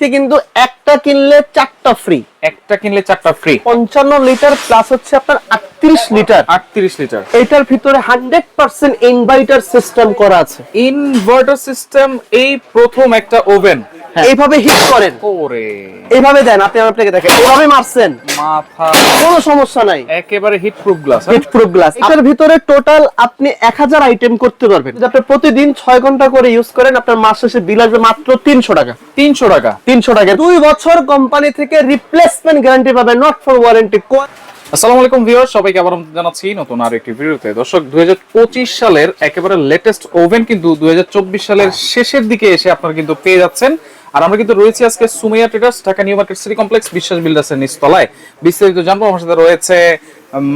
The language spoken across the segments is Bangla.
আজকে কিন্তু একটা কিনলে চারটা ফ্রি একটা কিনলে চারটা ফ্রি পঞ্চান্ন লিটার প্লাস হচ্ছে আপনার আটত্রিশ লিটার আটত্রিশ লিটার এটার ভিতরে হান্ড্রেড পার্সেন্ট ইনভার্টার সিস্টেম করা আছে। ইনভার্টার সিস্টেম এই প্রথম একটা ওভেন এইভাবে হিট করেন। ওরে। এইভাবে দেন আপনি আপনাকে দেখেন। এইভাবে মারছেন। মাথা। কোনো সমস্যা নাই। একেবারে heat proof glass heat proof glass এটার ভিতরে টোটাল আপনি এক হাজার আইটেম করতে পারবেন। যদি আপনি প্রতিদিন ছয় ঘণ্টা করে ইউজ করেন আপনার মাস শেষে বিল আসবে মাত্র তিনশো টাকা। তিনশো টাকা। তিনশো টাকা। দুই বছর কোম্পানি থেকে রিপ্লেসমেন্ট গ্যারান্টি পাবেন নট ফর ওয়ারেন্টি আসসালামু আলাইকুম ভিউয়ার সবাইকে আবার জানাচ্ছি নতুন আর একটি ভিডিওতে। দর্শক 2025 সালের একেবারে লেটেস্ট ওভেন কিন্তু 2024 সালের শেষের দিকে এসে আপনারা কিন্তু পেয়ে যাচ্ছেন। আর আমরা কিন্তু রয়েছি আজকে Sumaiya traders Dhaka new market city complex Biswas বিল্ডার্সের নিচতলায় বিস্তারিত জানব আমার সাথে রয়েছে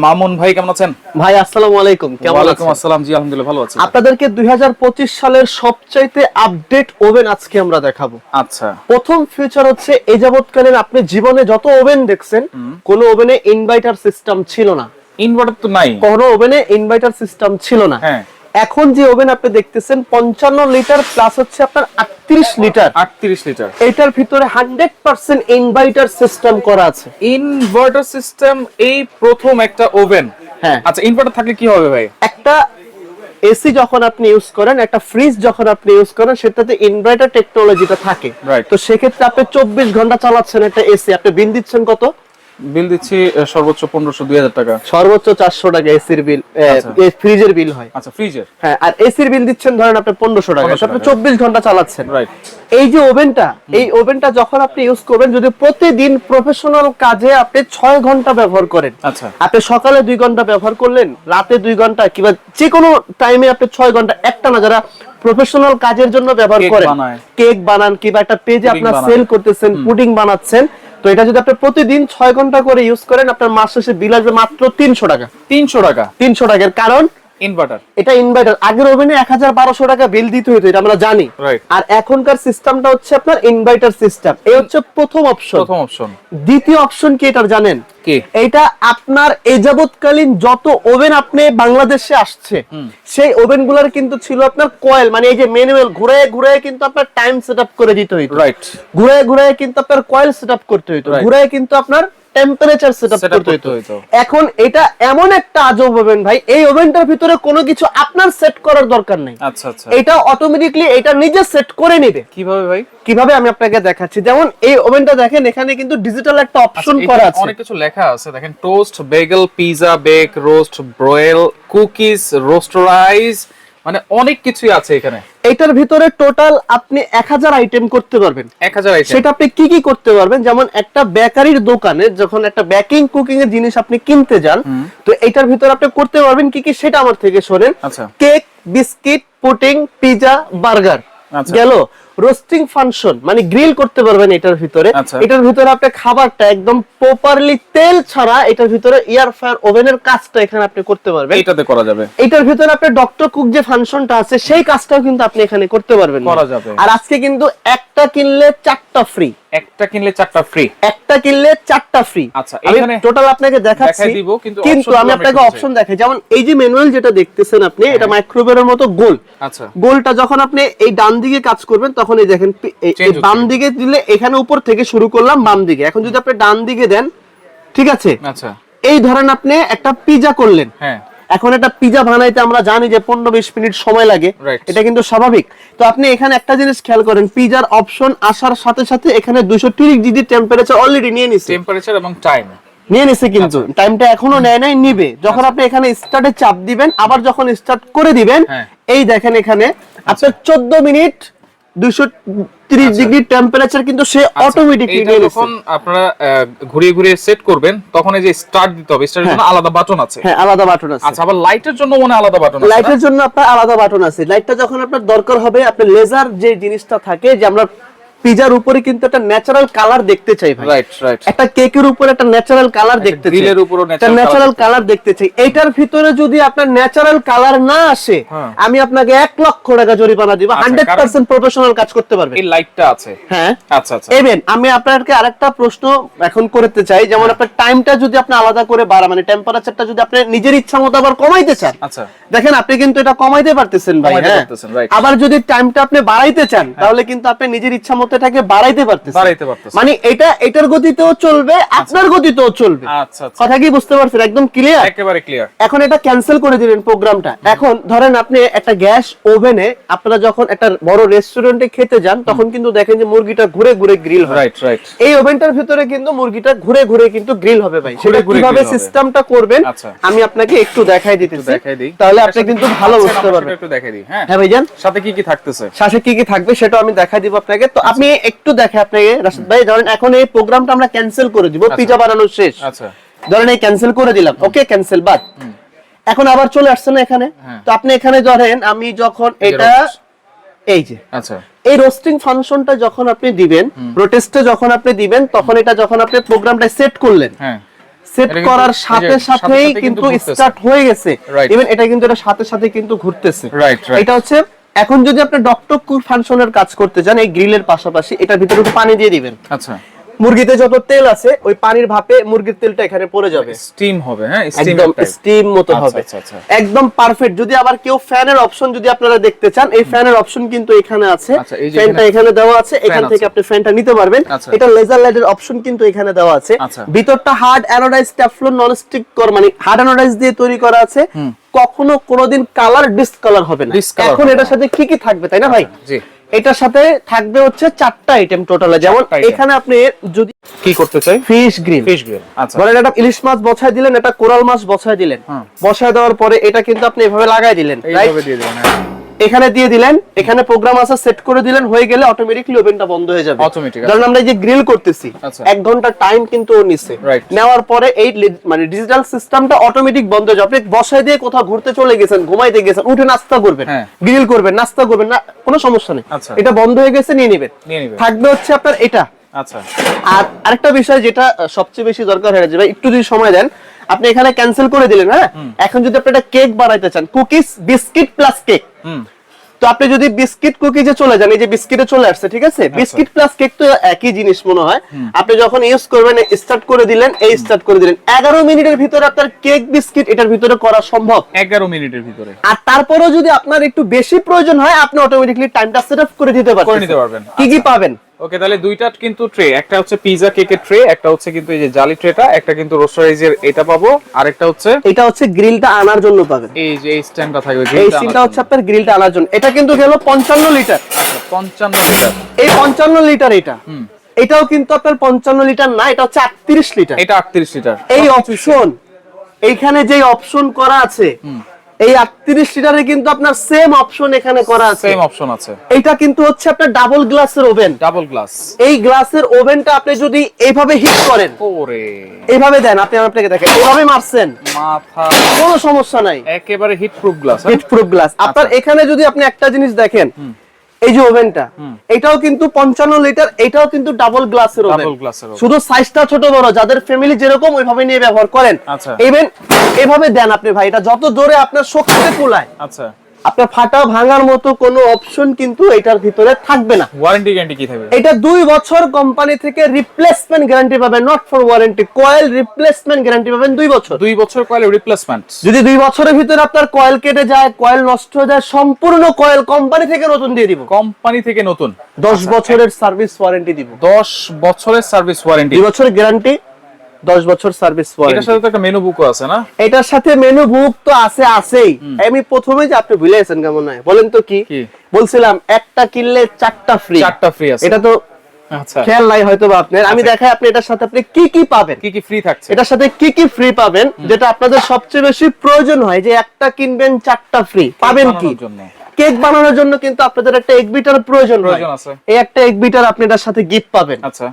মামুন ভাই কেমন আছেন? ভাই আসসালামু আলাইকুম কেমন আছেন? আসসালাম জি আলহামদুলিল্লাহ ভালো আছি। আপনাদেরকে দুই হাজার পঁচিশ সালের সবচাইতে আপডেট ওভেন আজকে আমরা দেখাবো। আচ্ছা। প্রথম ফিচার হচ্ছে এই যাবৎকালীন আপনি জীবনে যত ওভেন দেখছেন কোন ওভেনে ইনভার্টার সিস্টেম ছিল না। ইনভার্টার তো নাই। কোন ওভেনে ইনভার্টার সিস্টেম ছিল না। হ্যাঁ। এখন যে ওভেন আপনি দেখতেছেন পঞ্চান্ন লিটার প্লাস হচ্ছে আপনার আটত্রিশ লিটার। 38 লিটার। এটার ভিতরে হান্ড্রেড পার্সেন্ট ইনভার্টার সিস্টেম করা আছে। ইনভার্টার সিস্টেম এই প্রথম একটা ওভেন। হ্যাঁ। আচ্ছা ইনভার্টার থাকলে কি হবে ভাই? একটা এসি যখন আপনি ইউজ করেন একটা ফ্রিজ যখন আপনি ইউজ করেন সেটাতে ইনভার্টার টেকনোলজিটা থাকে. তো সেক্ষেত্রে আপনি চব্বিশ ঘণ্টা চালাচ্ছেন একটা এসি আপনি বিল দিচ্ছেন কত? বিল দিচ্ছি সর্বোচ্চ পনেরোশো দুই হাজার টাকা। সর্বোচ্চ চারশো টাকা এসির বিল আচ্ছা। ফ্রিজের বিল হয়। আচ্ছা ফ্রিজের? হ্যাঁ আর এসির বিল দিচ্ছেন ধরেন আপনি পনেরোশো টাকা আপনি চব্বিশ ঘণ্টা চালাচ্ছেন। রাইট এই যে ওভেনটা এই ওভেনটা যখন আপনি ইউজ করবেন যদি প্রতিদিন প্রফেশনাল কাজে আপনি ছয় ঘণ্টা ব্যবহার করেন আচ্ছা। আপনি সকালে দুই ঘণ্টা ব্যবহার করলেন রাতে দুই ঘণ্টা কিংবা যে কোনো টাইমে আপনি ছয় ঘণ্টা একটা না যারা প্রফেশনাল কাজের জন্য ব্যবহার করেন কেক বানান কিংবা একটা পেজে আপনার সেল করতেছেন পুডিং বানাচ্ছেন তো এটা যদি আপনি প্রতিদিন ছয় ঘণ্টা করে ইউজ করেন আপনার মাস শেষে বিল আসবে মাত্র তিনশো টাকা। তিনশো টাকা। তিনশো টাকার কারণ ইনভার্টার এটা ইনভার্টার আগের ওভেনে টাকা বিল দিতে হতো এটা আমরা জানি। আর এখনকার সিস্টেমটা হচ্ছে আপনার ইনভার্টার সিস্টেম এই হচ্ছে প্রথম অপশন প্রথম অপশন দ্বিতীয় অপশন কি এটা জানেন? কি? এটা আপনার এই যাবৎকালীন যত ওভেন আপনি বাংলাদেশে আসছে সেই ওভেনগুলার কিন্তু ছিল আপনার কয়েল মানে এই যে ম্যানুয়াল ঘুরে ঘুরে কিন্তু আপনার টাইম সেট করে দিতে হইতো। রাইট ঘুরে ঘুরে কিন্তু আপনার কয়েল সেট করতে হইতো. ঘুরে কিন্তু আপনার টেম্পারেচার সেট Setup করতে হইতো। এখন এটা এমন একটা আজব ওভেন ভাই। এই ওভেনটার ভিতরে কোনো কিছু আপনার সেট করার দরকার নেই। আচ্ছা আচ্ছা। এটা অটোমেটিকলি এটা নিজে সেট করে নেবে। কীভাবে ভাই? কীভাবে আমি আপনাকে দেখাচ্ছি। যেমন এই ওভেনটা দেখেন এখানে কিন্তু ডিজিটাল একটা অপশন আচ্ছা, করা আছে। অনেক কিছু লেখা আছে। দেখেন toast bagel pizza bake roast broil cookies রোস্টারাইজ মানে অনেক কিছুই আছে এখানে। এটার ভিতরে টোটাল আপনি এক হাজার আইটেম করতে পারবেন। এক হাজার আইটেম সেটা আপনি কি কি করতে পারবেন? যেমন একটা বেকারির দোকানে যখন একটা বেকিং কুকিং এর জিনিস আপনি কিনতে যান তো এটার ভিতরে আপনি করতে পারবেন কি কি? সেটা আমার থেকে শোনেন। আচ্ছা। Cake biscuit pudding pizza burger. আচ্ছা। গেল? রোস্টিং ফাংশন মানে গ্রিল করতে পারবেন এটার ভিতরে। আচ্ছা। এটার ভিতরে আপনি খাবারটা একদম প্রপারলি তেল ছাড়া এটার ভিতরে এয়ার ফায়ার ওভেনের কাজটা এখানে আপনি করতে পারবেন। এইটাতে করা যাবে। এটার ভিতরে আপনি ডক্টর কুক যে ফাংশনটা আছে সেই কাজটাও কিন্তু আপনি এখানে করতে পারবেন। করা যাবে। আর আজকে কিন্তু একটা কিনলে চারটা ফ্রি একটা কিনলে চারটা ফ্রি একটা কিনলে চারটা ফ্রি আচ্ছা, আমি এখানে টোটাল আপনাকে দেখাচ্ছি। কিন্তু কিন্তু আমি আপনাকে অপশন দেখাই। যেমন এই যে ম্যানুয়াল যেটা দেখতেছেন আপনি এটা হ্যাঁ। মাইক্রোওয়েভের মতো গোল। আচ্ছা। গোলটা যখন আপনি এই ডান দিকে কাজ করবেন তখন এই দেখেন। বাম দিকে দিলে এখানে উপর থেকে শুরু করলাম বাম দিকে এখন যদি আপনি ডান দিকে দেন ঠিক আছে? আচ্ছা। এই ধরেন আপনি একটা পিজা করলেন। হ্যাঁ। এখন একটা পিজা বানাইতে আমরা জানি যে পনেরো বিশ মিনিট সময় লাগে। এটা কিন্তু স্বাভাবিক। তো আপনি এখানে একটা জিনিস খেয়াল করেন পিজার অপশন আসার সাথে সাথে এখানে দুশো তিরিশ ডিগ্রি টেম্পারেচার অলরেডি নিয়ে নিচ্ছে টেম্পারেচার এবং টাইম নিয়ে নিছে কিন্তু। আচ্ছা। টাইমটা এখনও নেয় নাই নিবে। যখন আপনি এখানে স্টার্টে চাপ দিবেন আবার যখন স্টার্ট করে দিবেন হ্যাঁ। এই দেখেন এখানে আপনার চোদ্দ মিনিট দুশো তিরিশ ডিগ্রি টেম্পারেচার কিন্তু সে অটোমেটিকলি আচ্ছা। যখন আপনারা ঘুরিয়ে ঘুরিয়ে সেট করবেন তখন এই যে স্টার্ট দিতে হবে স্টার্টের জন্য আলাদা বাটন আছে। হ্যাঁ আলাদা বাটন আছে। আচ্ছা আবার লাইটের জন্য মনে আলাদা বাটন আছে? লাইটের জন্য আপনার আলাদা বাটন আছে। লাইটটা যখন আপনার দরকার হবে আপনার লেজার যে জিনিসটা থাকে যে আমরা পিজার উপরে কিন্তু একটা ন্যাচারাল কালার দেখতে চাই ভাই। রাইট রাইট একটা কেকের উপরে একটা ন্যাচারাল কালার দেখতে চাই। গ্রিলের উপরও একটা ন্যাচারাল কালার দেখতে চাই। এইটার ভিতরে যদি আপনার ন্যাচারাল কালার না আসে হ্যাঁ। আমি আপনাকে এক লক্ষ টাকা জরিমানা দিব। আচ্ছা, হান্ড্রেড পার্সেন্ট প্রফেশনাল কাজ করতে পারবে এই লাইটটা আছে। হ্যাঁ। আচ্ছা আচ্ছা। এবেন আমি আপনাকে আরেকটা প্রশ্ন এখন করতে চাই যেমন আপনার টাইমটা যদি আপনি আলাদা করে বাড়া মানে টেম্পারেচারটা যদি আপনি নিজের ইচ্ছা মতো আবার কমাইতে চান। আচ্ছা। দেখেন আপনি কিন্তু এটা কমাইতে পারতেছেন ভাই হ্যাঁ। আবার যদি টাইমটা আপনি বাড়াইতে চান তাহলে কিন্তু আপনি নিজের ইচ্ছা মতো এটাকে বাড়াইতে পারতেছে। বাড়াইতে পারতেছে। মানে এটা এটার গতিতেও চলবে আপনার গতিতেও চলবে। আচ্ছা আচ্ছা। কথা কি বুঝতে পারছেন? একদম ক্লিয়ার একেবারে ক্লিয়ার এখন এটা ক্যান্সেল করে দিলেন প্রোগ্রামটা এখন ধরেন আপনি একটা গ্যাস ওভেনে আপনারা যখন একটা বড় রেস্টুরেন্টে খেতে যান তখন কিন্তু দেখেন যে মুরগিটা ঘুরে ঘুরে গ্রিল হয়। রাইট রাইট এই ওভেনটার ভিতরে কিন্তু মুরগিটা ঘুরে ঘুরে কিন্তু গ্রিল হবে ভাই। সেটা কীভাবে সিস্টেমটা করবেন আচ্ছা। আমি আপনাকে একটু দেখাই দিতেছি। দেখাই দিই। তাহলে আপনি কিন্তু ভালো আচ্ছা, বুঝতে পারবেন। একটু দেখাই দিই। হ্যাঁ। হ্যাঁ ভাইজান? সাথে কি কি থাকতেছে? শ্বাসে কি কি থাকবে সেটা আমি দেখাই দিব আপনাকে। তো আপনি একটু দেখে আপনাকে রাশিদ ভাই ধরেন এখন এই প্রোগ্রামটা আমরা ক্যান্সেল করে দিব পিজা বানানো শেষ। আচ্ছা। ধরেন এই ক্যান্সেল করে দিলাম ওকে ক্যান্সেল বাদ। এখন আবার চলে আসছে না এখানে। হ্যাঁ। তো আপনি এখানে ধরেন আমি যখন এটা এই যে। আচ্ছা। এই রোস্টিং ফাংশনটা যখন আপনি দিবেন প্রোটেস্টে যখন আপনি দিবেন তখন এটা যখন আপনি প্রোগ্রামটা সেট করলেন। হ্যাঁ। সেট করার সাথে সাথে সাথেই কিন্তু স্টার্ট হয়ে গেছে। ইভেন এটা কিন্তু এটা সাথে সাথে কিন্তু ঘুরতেছে. এটা হচ্ছে এখন যদি আপনি ডক্টর কুর ফাংশনের কাজ করতে চান এই গ্রিলের পাশাপাশি এটার ভিতরে একটু পানি দিয়ে দিবেন। আচ্ছা। মুরগিতে যত তেল আছে ওই পানির ভাপে মুরগির তেলটা এখানে পড়ে যাবে। স্টিম হবে হ্যাঁ? একদম স্টিম মতো আচ্ছা, হবে। আচ্ছা, আচ্ছা। একদম পারফেক্ট যদি আবার কেউ ফ্যানের অপশন যদি আপনারা দেখতে চান এই ফ্যানের অপশন কিন্তু এখানে আছে। ফ্যানটা এখানে দেওয়া আছে। এখান থেকে আপনি ফ্যানটা নিতে পারবেন। এটা লেজার লাইটের অপশন কিন্তু এখানে দেওয়া আছে। ভিতরটা hard anodize teflon non stick coat মানে হার্ড অ্যানোডাইজ দিয়ে তৈরি করা আছে। কখনো কোনোদিন কালার ডিসকালার হবে না। এখন এটার সাথে কি কি থাকবে তাই না ভাই? জি। এটার সাথে থাকবে হচ্ছে চারটা আইটেম টোটালে যেমন এখানে আপনি যদি কি করতে চাই? ফিশ গ্রিল ফিশ আচ্ছা। বলেন এটা ইলিশ মাছ বসায় দিলেন একটা কোরাল মাছ বসায় দিলেন। বসায় দেওয়ার পরে এটা কিন্তু আপনি এভাবে লাগাই দিলেন এইভাবে দিয়ে দিবেন হ্যাঁ। এখানে দিয়ে দিলেন এখানে প্রোগ্রাম আছে সেট করে দিলেন হয়ে গেলে অটোমেটিকলি ওভেনটা বন্ধ হয়ে যাবে Automatic, ধরেন আমরা এই যে গ্রিল করতেছি আচ্ছা। এক ঘণ্টা টাইম কিন্তু ও Right. নেওয়ার পরে এই মানে ডিজিটাল সিস্টেমটা অটোমেটিক বন্ধ হয়ে যাবে আপনি বসায় দিয়ে কোথাও ঘুরতে চলে গেছেন ঘুমাইতে গেছেন উঠে নাস্তা করবেন হ্যাঁ। গ্রিল করবেন নাস্তা করবেন না কোনো সমস্যা নেই আচ্ছা। এটা বন্ধ হয়ে গেছে নিয়ে নেবেন নিয়ে নিবেন। থাকবে হচ্ছে আপনার এটা আচ্ছা আর আরেকটা বিষয় যেটা সবচেয়ে বেশি দরকার হয়ে যাবে একটু যদি সময় দেন আপনি এখানে ক্যান্সেল করে দিলেন হ্যাঁ? এখন যদি আপনি একটা কেক বানাইতে চান কুকিজ বিস্কিট প্লাস কেক তো আপনি যদি বিস্কিট কুকিজে চলে যান এই যে বিস্কিটে চলে আসছে ঠিক আছে? বিস্কিট প্লাস কেক তো একই জিনিস মনে হয়। আপনি যখন ইউজ করবেন স্টার্ট করে দিলেন এই স্টার্ট করে দিলেন। এগারো মিনিটের ভিতরে আপনার কেক বিস্কিট এটার ভিতরে করা সম্ভব। এগারো মিনিটের ভিতরে। আর তারপরেও যদি আপনার একটু বেশি প্রয়োজন হয় আপনি অটোমেটিকলি টাইমটা সেট আপ করে দিতে পারবেন পারবেন। কি কি পাবেন? ওকে তাহলে দুইটা কিন্তু ট্রে একটা হচ্ছে পিজা কেকের ট্রে একটা হচ্ছে কিন্তু এই যে জালি ট্রেটা একটা কিন্তু রোস্টারাইজের এটা পাবো আর একটা হচ্ছে এটা হচ্ছে গ্রিলটা আনার জন্য পাবেন। এই যে এই স্ট্যান্ডটা থাকবে এই সিনটা হচ্ছে আপনার গ্রিলটা আনার জন্য। এটা কিন্তু গেল পঞ্চান্ন লিটার জন্য। পঞ্চান্ন লিটার এই পঞ্চান্ন লিটার এটা। এটাও কিন্তু আপনার পঞ্চান্ন লিটার না এটা হচ্ছে আটত্রিশ লিটার এটা আটত্রিশ লিটার এই অপশন এইখানে যে অপশন করা আছে এই আটত্রিশ লিটারে কিন্তু আপনার সেম অপশন এখানে করা আছে। সেম অপশন আছে। এটা কিন্তু হচ্ছে আপনার ডাবল গ্লাসের ওভেন ডাবল গ্লাস এই গ্লাসের ওভেনটা আপনি যদি এইভাবে হিট করেন ওরে। এইভাবে দেন আপনি আপনাকে দেখেন এইভাবে মারছেন। মাথা। কোনো সমস্যা নাই। একেবারে heat proof glass heat proof glass আপনার আচ্ছা। এখানে যদি আপনি একটা জিনিস দেখেন এই যে ওভেনটা এটাও কিন্তু পঞ্চান্ন লিটার এটাও কিন্তু ডাবল গ্লাসের ওভেন শুধু সাইজটা ছোট বড় যাদের ফ্যামিলি যেরকম ওইভাবে নিয়ে ব্যবহার করেন। আচ্ছা। ইভেন এভাবে দেন আপনি ভাই এটা যত জোরে আপনার শক্তিতে কুলায়। আচ্ছা। আপনার ফাটা ভাঙার মতো কোনো অপশন কিন্তু এটার ভিতরে থাকবে না। ওয়ারেন্টি গ্যারান্টি কি থাকবে? এটা দুই বছর কোম্পানি থেকে রিপ্লেসমেন্ট গ্যারান্টি পাবেন not for warranty coil replacement guarantee পাবেন দুই বছর। দুই বছর কয়েল রিপ্লেসমেন্ট যদি দুই বছরের ভিতরে আপনার কয়েল কেটে যায় কয়েল নষ্ট হয়ে যায় সম্পূর্ণ কয়েল কোম্পানি থেকে নতুন দিয়ে দিব। কোম্পানি থেকে নতুন। দশ বছরের সার্ভিস ওয়ারেন্টি দিব। দশ বছরের সার্ভিস ওয়ারেন্টি দুই বছরের গ্যারান্টি দশ বছর সার্ভিস এটার সাথে তো একটা মেনু বুকও আছে না? এটার সাথে মেনু বুক তো আছে আছেই। আমি প্রথমে যে আপনি ভুলে গেছেন কেমন নয় বলেন তো কি? বলছিলাম একটা কিনলে চারটা ফ্রি চারটা ফ্রি আছে। এটা তো আচ্ছা। খেয়াল নাই হয়তো বা আপনার। আমি দেখাই আপনি এটার সাথে আপনি কি কি পাবেন। কি কি ফ্রি থাকছে? এটার সাথে কি কি ফ্রি পাবেন যেটা আপনাদের সবচেয়ে বেশি প্রয়োজন হয় যে একটা কিনবেন চারটা ফ্রি পাবেন কি? কেক বানানোর জন্য কিন্তু আপনাদের একটা এক বিটার প্রয়োজন হয়। এই একটা এক বিটার আপনি এটার সাথে গিফট পাবেন। আচ্ছা।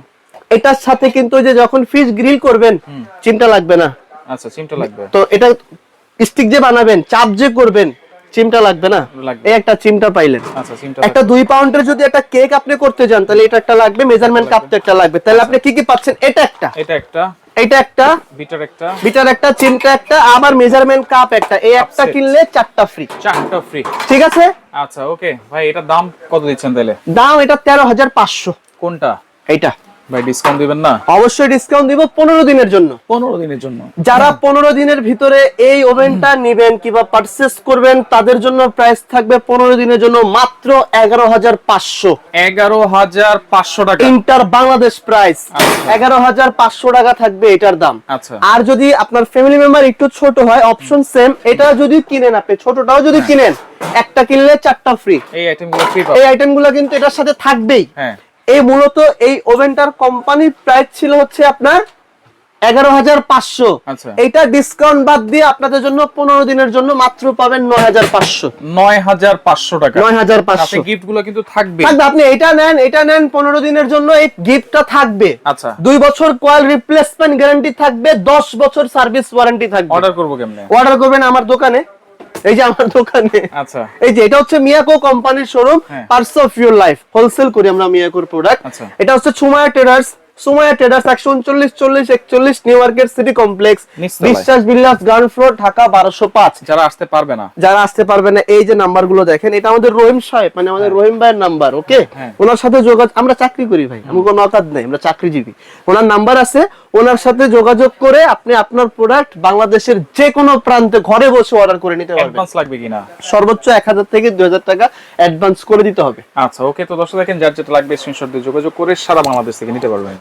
এটার সাথে কিন্তু যে যখন ফিশ গ্রিল করবেন চিন্তা লাগবে না। আচ্ছা সিমটা লাগবে। তো এটা স্টিক যে বানাবেন চাপ যে করবেন চিমটা লাগবে না। এই একটা চিমটা পাইলেন। আচ্ছা একটা দুই পাউন্ডের যদি একটা কেক আপনি করতে যান তাহলে এটা একটা লাগবে মেজারমেন্ট কাপ তো একটা লাগবে। তাহলে আপনি কি কি পাচ্ছেন? এটা একটা। এটা একটা। এটা একটা। বিটার একটা। বিটার একটা চিমটা একটা আবার মেজারমেন্ট কাপ একটা। এই একটা কিনলে চারটা ফ্রি চারটা ফ্রি ঠিক আছে? আচ্ছা ওকে ভাই এটার দাম কত দিচ্ছেন তাহলে? দাম এটা তেরো হাজার পাঁচশো। কোনটা? এইটা। ভাই ডিসকাউন্ট দিবেন না? অবশ্যই ডিসকাউন্ট দিব পনেরো দিনের জন্য। পনেরো দিনের জন্য। যারা পনেরো দিনের ভিতরে এই ওভেনটা নিবেন কিংবা পারচেস করবেন তাদের জন্য প্রাইস থাকবে পনেরো দিনের জন্য মাত্র এগারো হাজার পাঁচশো। এগারো হাজার পাঁচশো টাকা। ইন্টার বাংলাদেশ প্রাইস এগারো হাজার পাঁচশো টাকা থাকবে এটার দাম। আচ্ছা। আর যদি আপনার ফ্যামিলি মেম্বার একটু ছোট হয় অপশন সেম এটা যদি কিনেন আপনি ছোটটাও যদি কিনেন একটা কিনলে চারটা ফ্রি এই আইটেমগুলো ফ্রি এই আইটেমগুলো কিন্তু এটার সাথে থাকবেই। হ্যাঁ। এই মূলত এই ওভেনটার কোম্পানির প্রাইস ছিল হচ্ছে আপনার এগারো হাজার পাঁচশো। আচ্ছা। ডিসকাউন্ট বাদ দিয়ে আপনাদের জন্য পনেরো দিনের জন্য মাত্র পাবেন নয় হাজার পাঁচশো। নয় হাজার পাঁচশো টাকা। নয় হাজার পাঁচশো। গিফটগুলো কিন্তু থাকবে। থাকবে আপনি এটা নেন এটা নেন পনেরো দিনের জন্য এই গিফটটা থাকবে। আচ্ছা। দুই বছর কয়েল রিপ্লেসমেন্ট গ্যারান্টি থাকবে দশ বছর সার্ভিস ওয়ারেন্টি থাকবে। অর্ডার করব কেমনে? অর্ডার করবেন আমার দোকানে। এই যে আমার দোকানে আচ্ছা এই যে এটা হচ্ছে মিয়াকো কোম্পানির showroom. Parts of your life wholesale করি আমরা মিয়াকোর প্রোডাক্ট আচ্ছা। এটা হচ্ছে সুমায়া ট্রেডার্স সুমায়া ট্রেডার্স একশো উনচল্লিশ চল্লিশ একচল্লিশ নিউ মার্কেট সিটি কমপ্লেক্স বিশ্বাস বিল্লাস গ্রাউন্ড ফ্লোর ঢাকা বারোশো পাঁচ। যারা আসতে পারবে না। যারা আসতে পারবে না এই যে নাম্বারগুলো দেখেন এটা আমাদের রহিম সাহেব মানে আমাদের রহিম ভাইয়ের নাম্বার ওকে? হ্যাঁ। ওনার সাথে যোগাযোগ আমরা চাকরি করি ভাই কোনো নাই আমরা চাকরিজীবী। ওনার নাম্বার আছে ওনার সাথে যোগাযোগ করে আপনি আপনার প্রোডাক্ট বাংলাদেশের যে কোনো প্রান্তে ঘরে বসে অর্ডার করে নিতে পারবেন। অ্যাডভান্স লাগবে কিনা? সর্বোচ্চ এক হাজার থেকে দুই হাজার টাকা অ্যাডভান্স করে দিতে হবে। আচ্ছা ওকে তো দর্শক দেখেন যার যেটা লাগবে স্ক্রিনশট দিয়ে যোগাযোগ করে সারা বাংলাদেশ থেকে নিতে পারবেন।